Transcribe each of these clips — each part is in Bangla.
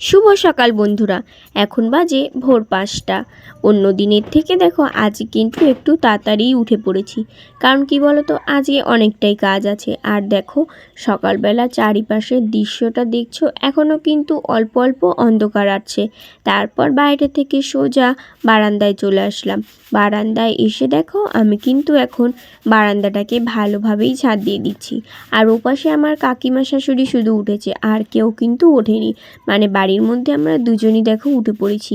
শুভ সকাল বন্ধুরা, এখন বাজে ভোর পাঁচটা। অন্য দিনের থেকে দেখো, আজ কিন্তু একটু তাড়াতাড়ি উঠে পড়েছি। কারণ কি বলো তো আজকে অনেকটাই কাজ আছে। আর দেখো, সকালবেলা চারিপাশের দৃশ্যটা দেখছ এখনও কিন্তু অল্প অল্প অন্ধকার আছে। তারপর বাইরে থেকে সোজা বারান্দায় চলে আসলাম। বারান্দায় এসে দেখো, আমি কিন্তু এখন বারান্দাটাকে ভালোভাবেই ছাদ দিয়ে দিচ্ছি। আর ওপাশে আমার কাকিমা শাশুড়ি শুধু উঠেছে, আর কেউ কিন্তু ওঠেনি। মানে বাড়ির মধ্যে আমরা দুজনই দেখো উঠে পড়েছি।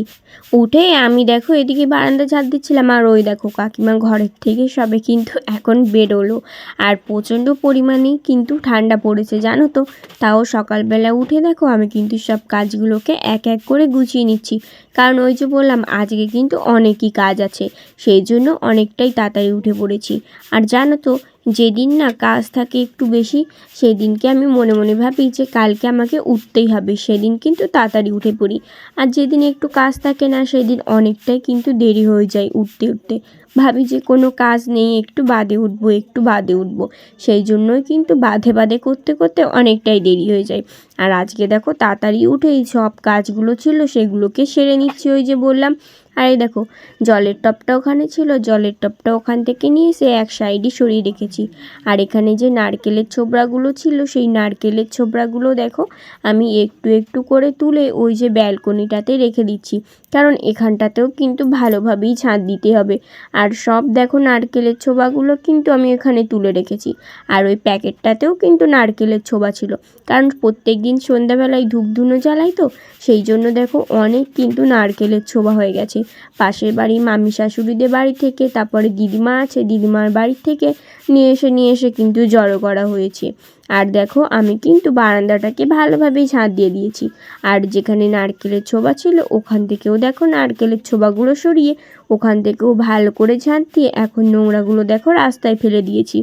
উঠে আমি দেখো এদিকে বারান্দা ঝাড় দিচ্ছিলাম আর ওই দেখো কাকিমা ঘরের থেকে সবে কিন্তু এখন বেরোলো। আর প্রচণ্ড পরিমাণে কিন্তু ঠান্ডা পড়েছে, জানো তো? তাও সকালবেলা উঠে দেখো আমি কিন্তু সব কাজগুলোকে এক এক করে গুছিয়ে নিচ্ছি। কারণ ওই যে বললাম, আজকে কিন্তু অনেকই কাজ আছে, সেই জন্য অনেকটাই তাড়াতাড়ি উঠে পড়েছি। আর জানো তো যেদিন না কাজ থাকে একটু বেশি, সেদিনকে আমি মনে মনে ভাবি যে কালকে আমাকে উঠতেই হবে, সেদিন কিন্তু তাড়াতাড়ি উঠে পড়ি। আর যেদিন একটু কাজ থাকে না, সেদিন অনেকটাই কিন্তু দেরি হয়ে যায় উঠতে উঠতে। ভাবি যে কোনো কাজ নেই, একটু বাদে উঠবো, একটু বাদে উঠবো। সেই জন্যই কিন্তু বাধে বাধে করতে করতে অনেকটাই দেরি হয়ে যায়। আর আজকে দেখো তাড়াতাড়ি উঠেই সব কাজগুলো ছিল, সেগুলোকে সেরে নিচ্ছি ওই যে বললাম। আর এই দেখো, জলের টপটা ওখানে ছিল, জলের টপটা ওখান থেকে নিয়ে এসে এক সাইডে সরিয়ে রেখেছি। আর এখানে যে নারকেলের ছোবড়াগুলো ছিল, সেই নারকেলের ছোবড়াগুলো দেখো, আমি একটু একটু করে তুলে ওই যে ব্যালকনিটাতে রেখে দিচ্ছি। কারণ এখানটাতেও কিন্তু ভালোভাবেই ছাদ দিতে হবে। আর সব দেখো নারকেলের ছোবাগুলো কিন্তু আমি এখানে তুলে রেখেছি। আর ওই প্যাকেটটাতেও কিন্তু নারকেলের ছোবা ছিল। কারণ প্রত্যেক দিন সন্ধ্যাবেলায় ধূপ ধুনো জ্বালাই তো, সেই জন্য দেখো অনেক কিন্তু নারকেলের ছোবা হয়ে গেছে। পাশের বাড়ি মামি শাশুড়িদের বাড়ি থেকে, তারপরে দিদিমা আছে, দিদিমার বাড়ি থেকে নিয়ে এসে নিয়ে এসে কিন্তু জড়ো করা হয়েছে। আর দেখো, আমি কিন্তু বারান্দাটাকে ভালোভাবেই ঝাঁট দিয়ে দিয়েছি। আর যেখানে নারকেলের ছোবা ছিল, ওখান থেকেও দেখো নারকেলের ছোবাগুলো সরিয়ে ওখান থেকেও ভালো করে ঝাঁট দিয়ে এখন নোংরাগুলো দেখো রাস্তায় ফেলে দিয়েছি।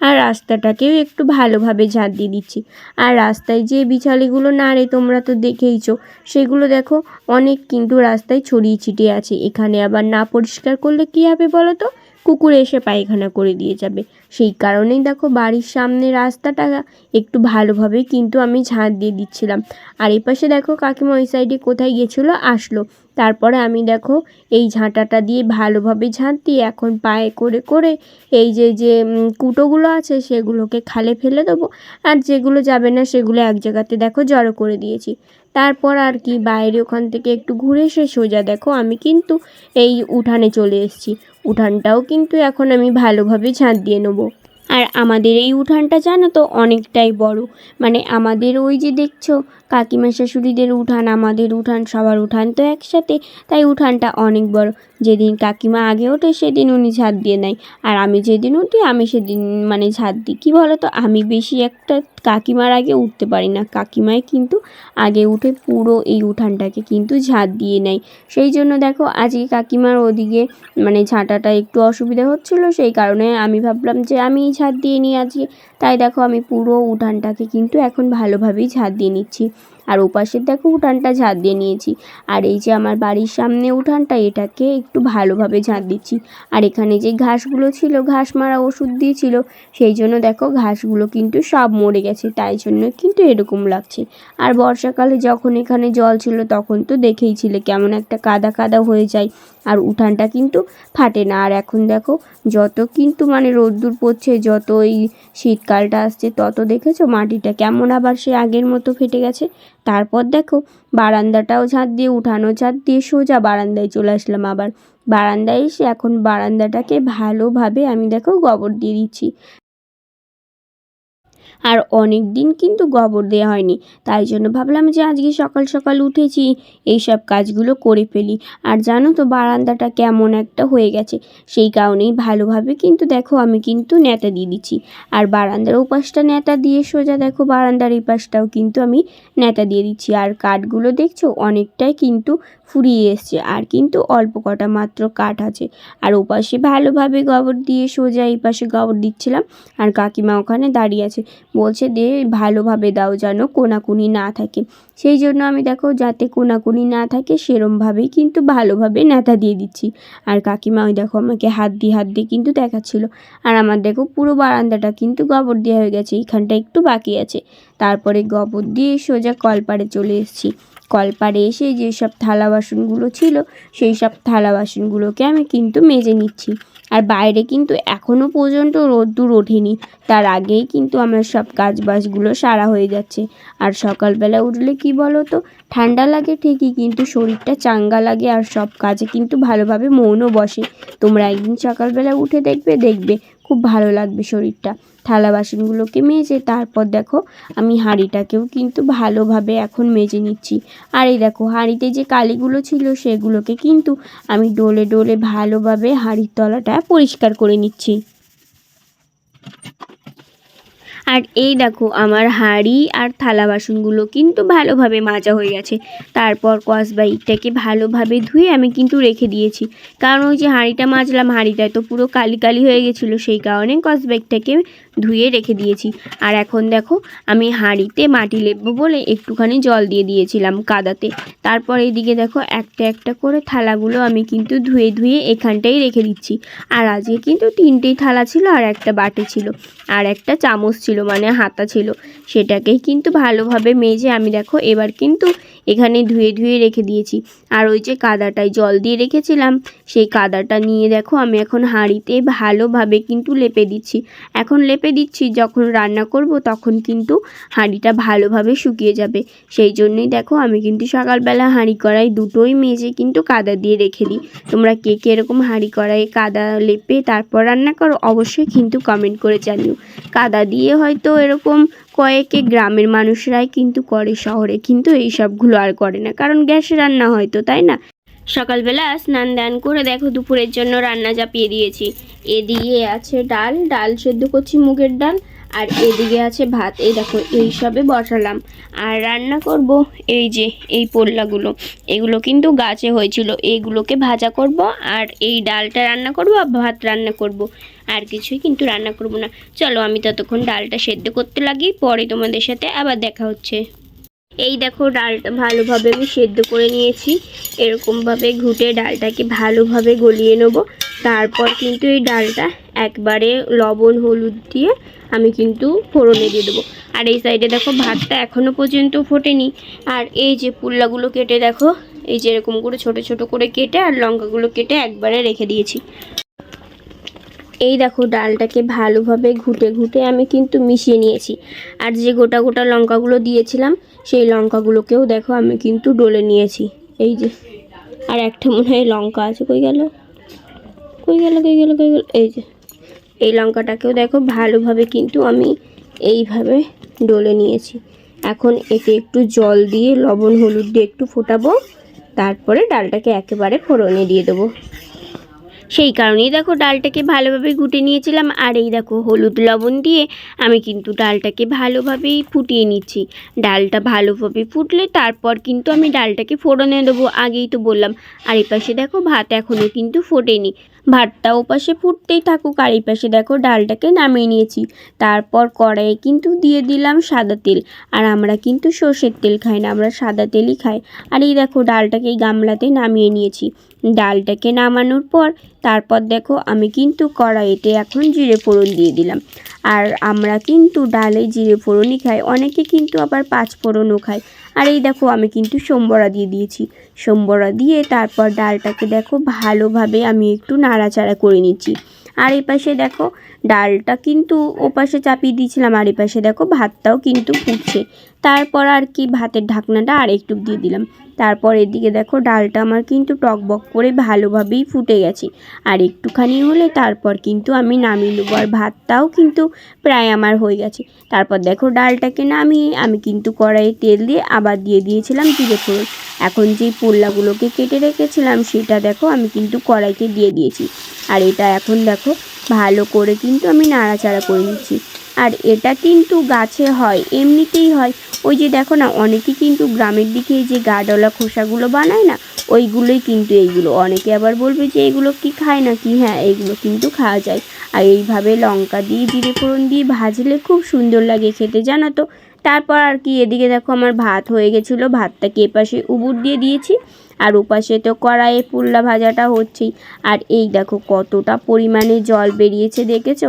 আর রাস্তাটাকেও একটু ভালোভাবে ঝাঁট দিয়ে দিচ্ছি। আর রাস্তায় যে বিছালিগুলো নাড়ে তোমরা তো দেখেইছো, সেগুলো দেখো অনেক কিন্তু রাস্তায় ছড়িয়ে ছিটিয়ে আছে। এখানে আবার না পরিষ্কার করলে কী হবে বলো তো? কুকুর এসে পায়খানা করে দিয়ে যাবে। সেই কারণেই দেখো বাড়ির সামনে রাস্তাটা একটু ভালোভাবে কিন্তু আমি ঝাঁট দিয়ে দিচ্ছিলাম। আর এপাশে দেখো কাকিমা ওই সাইডে কোথায় গেছিল আসলো। তারপরে আমি দেখো এই ঝাঁটাটা দিয়ে ভালোভাবে ঝাঁট দিয়ে এখন পায়ে করে করে এই যে যে কুটোগুলো আছে সেগুলোকে খালে ফেলে দেবো। আর যেগুলো যাবে না সেগুলো এক জায়গাতে দেখো জড়ো করে দিয়েছি। তারপর আর কি বাইরে ওখান থেকে একটু ঘুরে এসে সোজা দেখো আমি কিন্তু এই উঠানে চলে এসেছি। উঠানটাও কিন্তু এখন আমি ভালোভাবে ঝাঁট দিয়ে নেব। আর আমাদের এই উঠানটা জানো তো অনেকটাই বড়। মানে আমাদের ওই যে দেখছ, কাকিমা শাশুড়িদের উঠান, আমাদের উঠান, সবার উঠান তো একসাথে, তাই উঠানটা অনেক বড়। যেদিন কাকিমা আগে ওঠে, সেদিন উনি ঝাঁট দিয়ে নেয় আর আমি যেদিন উঠি, আমি সেদিন মানে ঝাঁট দিই। কী বলো তো আমি বেশি একটা কাকিমার আগে উঠতে পারি না। কাকিমাই কিন্তু আগে উঠে পুরো এই উঠানটাকে কিন্তু ঝাঁট দিয়ে নেয়। সেই জন্য দেখো, আজকে কাকিমার ওদিকে মানে ঝাঁটাটা একটু অসুবিধা হচ্ছিল, সেই কারণে আমি ভাবলাম যে আমি ঝাঁট দিয়ে নিয়ে আছি তাই দেখো আমি পুরো উঠানটাকে কিন্তু এখন ভালোভাবেই ঝাঁট দিয়ে নিচ্ছি। আর ওপাশের দেখো উঠানটা ঝাঁট দিয়ে নিয়েছি। আর এই যে আমার বাড়ির সামনে উঠানটা, এটাকে একটু ভালোভাবে ঝাঁট দিচ্ছি। আর এখানে যে ঘাসগুলো ছিল, ঘাস মারা ওষুধ দিয়েছিল, সেই জন্য দেখো ঘাসগুলো কিন্তু সব মরে গেছে। তাই জন্য কিন্তু এরকম লাগছে। আর বর্ষাকালে যখন এখানে জল ছিল, তখন তো দেখেই ছিলে কেমন একটা কাদা কাদা হয়ে যায়। আর উঠানটা কিন্তু ফাটে না। আর এখন দেখো যত কিন্তু মানে রোদ্দুর পড়ছে, যত এই শীতকালটা আসছে, তত দেখেছ মাটিটা কেমন আবার সে আগের মতো ফেটে গেছে? তারপর দেখো, বারান্দাটাও ছাদ দিয়ে উঠানো ছাদ দিয়ে সোজা বারান্দায় চলে আসলাম আবার। বারান্দায় এসে এখন বারান্দাটাকে ভালোভাবে আমি দেখো গোবর দিয়ে দিচ্ছি। আর অনেক দিন কিন্তু গোবর দেওয়া হয়নি। তাই জন্য ভাবলাম যে আজকে সকাল সকাল উঠেছি এই সব কাজগুলো করে ফেলি। আর জানো তো বারান্দাটা কেমন একটা হয়ে গেছে। সেই কারণেই ভালোভাবে কিন্তু দেখো আমি কিন্তু নেতা দিয়ে দিচ্ছি। আর বারান্দার ওপাশটা নেতা দিয়ে সোজা দেখো বারান্দার এই পাশটাও কিন্তু আমি নেতা দিয়ে দিচ্ছি। আর কাঠগুলো দেখছ অনেকটাই কিন্তু ফুরিয়ে এসছে। আর কিন্তু অল্প কটা মাত্র কাঠ আছে। আর ওপাশে ভালোভাবে গবর দিয়ে সোজা এই পাশে গোবর দিচ্ছিলাম। আর কাকিমা ওখানে দাঁড়িয়ে আছে। বলছে, দে, ভালোভাবে দাও যেন কোনাকুনি না থাকে। সেই জন্য আমি দেখো যাতে কোনাকুনি না থাকে, সেরমভাবেই কিন্তু ভালোভাবে নেতা দিয়ে দিচ্ছি। আর কাকিমা ওই দেখো আমাকে হাত দিয়ে হাত দিয়ে কিন্তু দেখাচ্ছিল। আর আমার দেখো পুরো বারান্দাটা কিন্তু গোবর দেওয়া হয়ে গেছে, এইখানটা একটু বাকি আছে। তারপরে গোবর দিয়ে সোজা কলপাড়ে চলে এসেছি। কলপাড়ে এসে যেসব থালা বাসনগুলো ছিল, সেই সব থালা বাসনগুলোকে আমি কিন্তু মেজে নিচ্ছি। আর বাইরে কিন্তু এখনও পর্যন্ত রোদ্দুর ওঠেনি, তার আগেই কিন্তু আমার সব কাজ বাজগুলো সারা হয়ে যাচ্ছে। আর সকালবেলা উঠলে কি বলো তো ঠান্ডা লাগে ঠিকই, কিন্তু শরীরটা চাঙ্গা লাগে আর সব কাজে কিন্তু ভালোভাবে মনও বসে। তোমরা একদিন সকালবেলা উঠে দেখবে দেখবে খুব ভালো লাগবে শরীরটা। থালা বাসনগুলোকে মেজে তারপর দেখো আমি হাঁড়িটাকেও কিন্তু ভালোভাবে এখন মেজে নিচ্ছি। আর এই দেখো, হাঁড়িতে যে কালিগুলো ছিল সেগুলোকে কিন্তু আমি ডোলে ডোলে ভালোভাবে হাঁড়ির তলাটা পরিষ্কার করে নিচ্ছি। আর এই দেখো, আমার হাঁড়ি আর থালা বাসনগুলো কিন্তু ভালোভাবে মাজা হয়ে গেছে। তারপর কসবাইটাকে ভালোভাবে ধুয়ে আমি কিন্তু রেখে দিয়েছি। কারণ ওই যে হাঁড়িটা মাজলাম, হাঁড়িটায় তো পুরো কালি কালি হয়ে গেছিল, সেই কারণে কসবাইকটাকে ধুয়ে রেখে দিয়েছি। আর এখন দেখো, আমি হাঁড়িতে মাটি লেপবো বলে একটুখানি জল দিয়ে দিয়েছিলাম কাদাতে। তারপর এইদিকে দেখো, একটা একটা করে থালাগুলো আমি কিন্তু ধুয়ে ধুয়ে এখানটাই রেখে দিচ্ছি। আর আজকে কিন্তু তিনটেই থালা ছিল আর একটা বাটি ছিল। আর একটা চামচ ছিল মানে হাতা ছিল। সেটাকেই কিন্তু ভালোভাবে মেজে আমি দেখো, এবার কিন্তু এখানে ধুয়ে ধুয়ে রেখে দিয়েছি। আর ওই যে কাদাটায় জল দিয়ে রেখেছিলাম, সেই কাদাটা নিয়ে দেখো, আমি এখন হাঁড়িতে ভালোভাবে কিন্তু লেপে দিচ্ছি। এখন লেপে দিচ্ছি, যখন রান্না করব তখন কিন্তু হাঁড়িটা ভালোভাবে শুকিয়ে যাবে। সেই জন্যই দেখো আমি কিন্তু সকালবেলা হাঁড়ি কড়াই দুটোই মেজে কিন্তু কাদা দিয়ে রেখে দিই। তোমরা কে কে এরকম হাঁড়ি কড়াই কাদা লেপে তারপর রান্না করো অবশ্যই কিন্তু কমেন্ট করে জানিও। কাদা দিয়ে হয়তো এরকম কয়েকে গ্রামের মানুষরাই কিন্তু করে, শহরে কিন্তু এই সবগুলো আর করে না, কারণ গ্যাসে রান্না হয়তো তাই না? সকালবেলা স্নান দান করে দেখো দুপুরের জন্য রান্না চাপিয়ে দিয়েছি। এদিকে আছে ডাল ডাল সেদ্ধ করছি মুগের ডাল, আর এদিকে আছে ভাত। এই দেখো, এই সবে বসালাম। আর রান্না করব এই যে, এই পোল্লাগুলো। এগুলো কিন্তু গাছে হয়েছিল। এইগুলোকে ভাজা করব, আর এই ডালটা রান্না করব, আর ভাত রান্না করব। আর কিছুই কিন্তু রান্না করব না। চলো আমি ততক্ষণ ডালটা সেদ্ধ করতে লাগি, পরে তোমাদের সাথে আবার দেখা হচ্ছে। এই দেখো ডালটা ভালোভাবে আমি সেদ্ধ করে নিয়েছি। এরকমভাবে ঘুটে ডালটাকে ভালোভাবে গলিয়ে নেব। তারপর কিন্তু এই ডালটা একবারে লবণ, হলুদ দিয়ে আমি কিন্তু ফোড়নে দিয়ে দেবো। আর এই সাইডে দেখো ভাতটা এখনও পর্যন্ত ফোটেনি। আর এই যে পুল্লাগুলো কেটে দেখো, এই যে এরকম করে ছোট ছোট করে কেটে আর লঙ্কাগুলো কেটে একবারে রেখে দিয়েছি। এই দেখো ডালটাকে ভালোভাবে ঘুটে ঘুটে আমি কিন্তু মিশিয়ে নিয়েছি। আর যে গোটা গোটা লঙ্কাগুলো দিয়েছিলাম সেই লঙ্কাগুলোকেও দেখো, আমি কিন্তু ডলে নিয়েছি। এই যে, আর একটা মনে হয় লঙ্কা আছে, কই গেল? কই গেল কই গেল কই গেল? এই যে, এই লঙ্কাটাকেও দেখো, ভালোভাবে কিন্তু আমি এইভাবে ডলে নিয়েছি। এখন এতে একটু জল দিয়ে, লবণ, হলুদ দিয়ে একটু ফোটাবো, তারপরে ডালটাকে একেবারে ফোড়নে দিয়ে দেবো। সেই কারণেই দেখো ডালটাকে ভালোভাবে ঘুটে নিয়েছিলাম। আর এই দেখো হলুদ লবণ দিয়ে আমি কিন্তু ডালটাকে ভালোভাবেই ফুটিয়ে নিচ্ছি। ডালটা ভালোভাবে ফুটলে তারপর কিন্তু আমি ডালটাকে ফোড়নে দেবো। আগেই তো বললাম। আর এই পাশে দেখো ভাত এখনও কিন্তু ফোটেনি। ভাতটা ওপাশে ফুটতেই থাকুক, আর এই পাশে দেখো ডালটাকে নামিয়ে নিয়েছি। তারপর কড়াইয়ে কিন্তু দিয়ে দিলাম সাদা তেল। আর আমরা কিন্তু সর্ষের তেল খাই না, আমরা সাদা তেলই খাই। আর এই দেখো ডালটাকে এই গামলাতে নামিয়ে নিয়েছি। ডালটাকে নামানোর পর তারপর দেখো আমি কিন্তু কড়াইতে এখন জিরে ফোড়ন দিয়ে দিলাম। আর আমরা কিন্তু ডালে জিরে ফোড়নই খাই, অনেকে কিন্তু আবার পাঁচ ফোড়নও খায়। আর এই দেখো আমি কিন্তু সোমবড়া দিয়ে দিয়েছি। সোমবড়া দিয়ে তারপর ডালটাকে দেখো ভালোভাবে আমি একটু নাড়াচাড়া করে নিচ্ছি। আর এই পাশে দেখো ডালটা কিন্তু ও পাশে চাপিয়ে দিয়েছিলাম, আর এই পাশে দেখো ভাতটাও কিন্তু ফুটছে। তারপর আর কি ভাতের ঢাকনাটা আর একটু দিয়ে দিলাম। তারপর এদিকে দেখো ডালটা আমার কিন্তু টকবক করে ভালোভাবেই ফুটে গেছে। আর একটুখানি হলে তারপর কিন্তু আমি নামিয়ে নেব। আর ভাতটাও কিন্তু প্রায় আমার হয়ে গেছে। তারপর দেখো ডালটাকে নামিয়ে আমি কিন্তু কড়াইয়ে তেল দিয়ে আবার দিয়ে দিয়েছিলাম জিরে ফোড়ন। এখন যেই পোল্লাগুলোকে কেটে রেখেছিলাম সেটা দেখো আমি কিন্তু কড়াইতে দিয়ে দিয়েছি। আর এটা এখন দেখো ভালো করে কিন্তু আমি নাড়াচাড়া করে নিচ্ছি। আর এটা কিন্তু গাছে হয়, এমনিতেই হয়। ওই যে দেখো না অনেকে কিন্তু গ্রামের দিকে যে গাডলা খোসাগুলো বানায় না, ওইগুলোই কিন্তু এইগুলো। অনেকে আবার বলবে যে এগুলো কি খায় না কি হ্যাঁ এইগুলো কিন্তু খাওয়া যায়। আর এইভাবে লঙ্কা দিয়ে, জিরে ফোড়ন দিয়ে ভাজলে খুব সুন্দর লাগে খেতে, জানো তো? তারপর আর কি, এদিকে দেখো আমার ভাত হয়ে গেছিল, ভাতটাকে এপাশে উবুর দিয়ে দিয়েছি। আর ওপাশে তো কড়াইয়ে পুল্লা ভাজাটা হচ্ছেই। আর এই দেখো কতটা পরিমাণে জল বেরিয়েছে দেখেছ?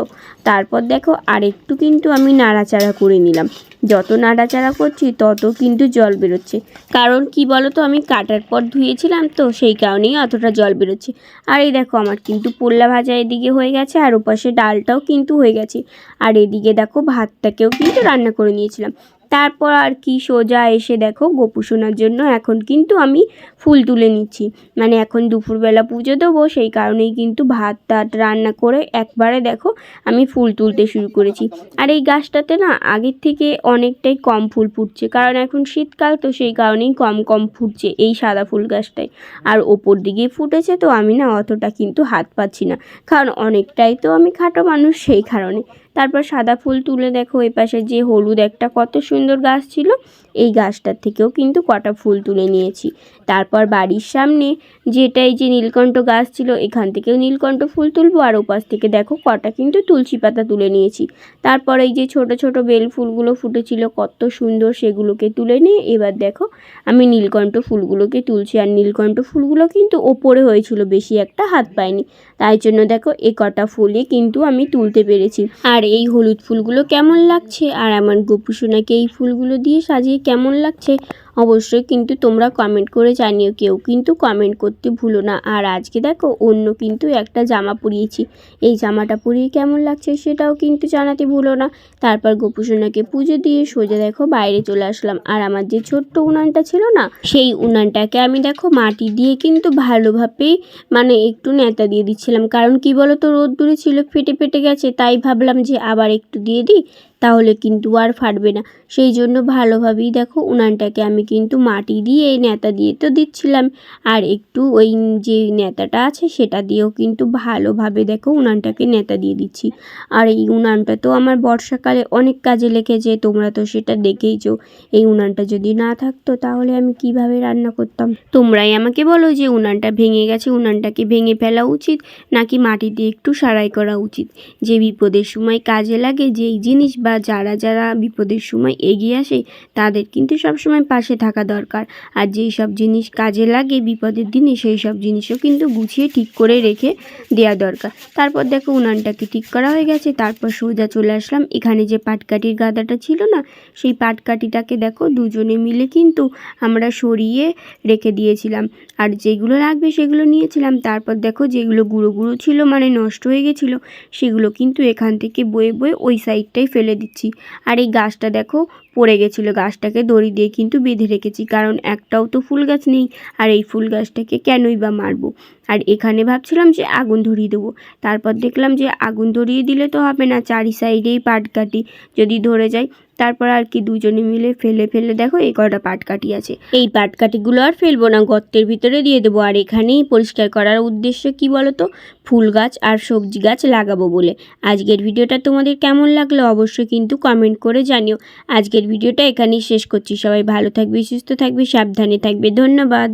তারপর দেখো আরেকটু কিন্তু আমি নাড়াচাড়া করে নিলাম। যত নাড়াচাড়া করছি তত কিন্তু জল বেরোচ্ছে। কারণ কি বলো তো আমি কাটার পর ধুয়েছিলাম তো সেই কারণেই অতটা জল বেরোচ্ছে। আর এই দেখো আমার কিন্তু পোল্লা ভাজা এদিকে হয়ে গেছে আর ওপাশে ডালটাও কিন্তু হয়ে গেছে। আর এদিকে দেখো ভাতটাকেও কিন্তু রান্না করে নিয়েছিলাম। তারপর আর কি সোজা এসে দেখো গোপু জন্য এখন কিন্তু আমি ফুল তুলে নিচ্ছি। মানে এখন দুপুরবেলা পুজো দেবো, সেই কারণেই কিন্তু ভাত টাত রান্না করে একবারে দেখো আমি ফুল তুলতে শুরু করেছি। আর এই গাছটাতে না আগের থেকে অনেকটাই কম ফুল ফুটছে, কারণ এখন শীতকাল তো সেই কারণেই কম কম ফুটছে এই সাদা ফুল গাছটাই আর ওপর দিকে ফুটেছে তো আমি না অতটা কিন্তু হাত পাচ্ছি না, কারণ অনেকটাই তো আমি খাটো মানুষ সেই কারণে। তারপর সাদা ফুল তুলে দেখো এপাশে পাশে যে হলুদ একটা কত সুন্দর গাছ ছিল। এই গাছটার থেকেও কিন্তু কটা ফুল তুলে নিয়েছি। তারপর বাড়ির সামনে যেটাই যে নীলকণ্ঠ গাছ ছিল, এখান থেকেও নীলকণ্ঠ ফুল তুলবো। আর ওপাশ থেকে দেখো কটা কিন্তু তুলসী পাতা তুলে নিয়েছি। তারপর এই যে ছোট ছোট বেল ফুলগুলো ফুটেছিল, কত সুন্দর সেগুলোকে তুলে নিয়ে এবার দেখো আমি নীলকণ্ঠ ফুলগুলোকে তুলছি। আর নীলকণ্ঠ ফুলগুলো কিন্তু ওপরে হয়েছিল, বেশি একটা হাত পায়নি তাই জন্য দেখো এ কটা ফুলই কিন্তু আমি তুলতে পেরেছি। আর এই হলুদ ফুলগুলো কেমন লাগছে? আর আমার গোপু সোনাকে এই ফুলগুলো দিয়ে সাজিয়ে কেমন লাগছে? অবশ্যই কিন্তু তোমরা কমেন্ট করে জানিও কেউ। কিন্তু কমেন্ট করতে ভুলো না। আর আজকে দেখো অন্য কিন্তু একটা জামা পরিয়েছি। এই জামাটা পরিয়ে কেমন লাগছে সেটাও কিন্তু জানাতে ভুলো না। তারপর গোপুসোনাকে পুজো দিয়ে সোজা দেখো বাইরে চলে আসলাম। আর আমার যে ছোট্ট উনানটা ছিল না, সেই উনানটাকে আমি দেখো মাটি দিয়ে কিন্তু ভালোভাবেই মানে একটু নেতা দিয়ে দিচ্ছিলাম। কারণ কি বলো তো রোদ্দুরে ছিল, ফেটে ফেটে গেছে, তাই ভাবলাম যে আবার একটু দিয়ে দিই, তাহলে কিন্তু আর ফাটবে না। সেই জন্য ভালোভাবেই দেখো উনানটাকে আমি কিন্তু মাটি দিয়ে নেতা দিয়ে তো দিচ্ছিলাম। আর একটু ওই যে নেতাটা আছে, সেটা দিয়েও কিন্তু ভালোভাবে দেখো উনানটাকে নেতা দিয়ে দিচ্ছি। আর এই উনানটা তো আমার বর্ষাকালে অনেক কাজে লেগেছে, তোমরা তো সেটা দেখেইছো। এই উনানটা যদি না থাকতো তাহলে আমি কীভাবে রান্না করতাম? তোমরাই আমাকে বলো যে উনানটা ভেঙে গেছে, উনানটাকে ভেঙে ফেলা উচিত নাকি মাটি দিয়ে একটু সারাই করা উচিত? যে বিপদের সময় কাজে লাগে, যেই জিনিস বা যারা যারা বিপদের সময় এগিয়ে আসে, তাদের কিন্তু সবসময় পাশে থাকা দরকার। আর যেই সব জিনিস কাজে লাগে বিপদের দিনে, সেই সব জিনিসও কিন্তু গুছিয়ে ঠিক করে রেখে দেওয়া দরকার। তারপর দেখো উনানটাকে ঠিক করা হয়ে গেছে। তারপর সোজা চলে আসলাম। এখানে যে পাটকাঠির গাদাটা ছিল না, সেই পাটকাঠিটাকে দেখো দুজনে মিলে কিন্তু আমরা সরিয়ে রেখে দিয়েছিলাম। আর যেগুলো লাগবে সেগুলো নিয়েছিলাম। তারপর দেখো যেগুলো গুঁড়ো গুঁড়ো ছিল মানে নষ্ট হয়ে গেছিল, সেগুলো কিন্তু এখান থেকে বয়ে বয়ে ওই সাইডটাই ফেলে দিচ্ছি। আর এই গাছটা দেখো পড়ে গেছিল গাছটাকে দড়ি দিয়ে কিন্তু বেঁধে রেখেছি। কারণ একটাও তো ফুল গাছ নেই, আর এই ফুল গাছটাকে কেনই বা মারবো? আর এখানে ভাবছিলাম যে আগুন ধরিয়ে দেবো। তারপর দেখলাম যে আগুন ধরিয়ে দিলে তো হবে না, চারি সাইডেই পাট কাটি যদি ধরে যায় তারপর আর কি দুজনে মিলে ফেলে ফেলে দেখো এই কটা পাটকাঠি আছে। এই পাটকাঠিগুলো আর ফেলব না, গর্তের ভিতরে দিয়ে দেবো। আর এখানেই পরিষ্কার করার উদ্দেশ্য কি বলো তো ফুল গাছ আর সবজি গাছ লাগাবো বলে। আজকের ভিডিওটা তোমাদের কেমন লাগল অবশ্যই কিন্তু কমেন্ট করে জানিও। আজকের ভিডিওটা এখানেই শেষ করছি। সবাই ভালো থাকবে, সুস্থ থাকবে, সাবধানে থাকবে। ধন্যবাদ।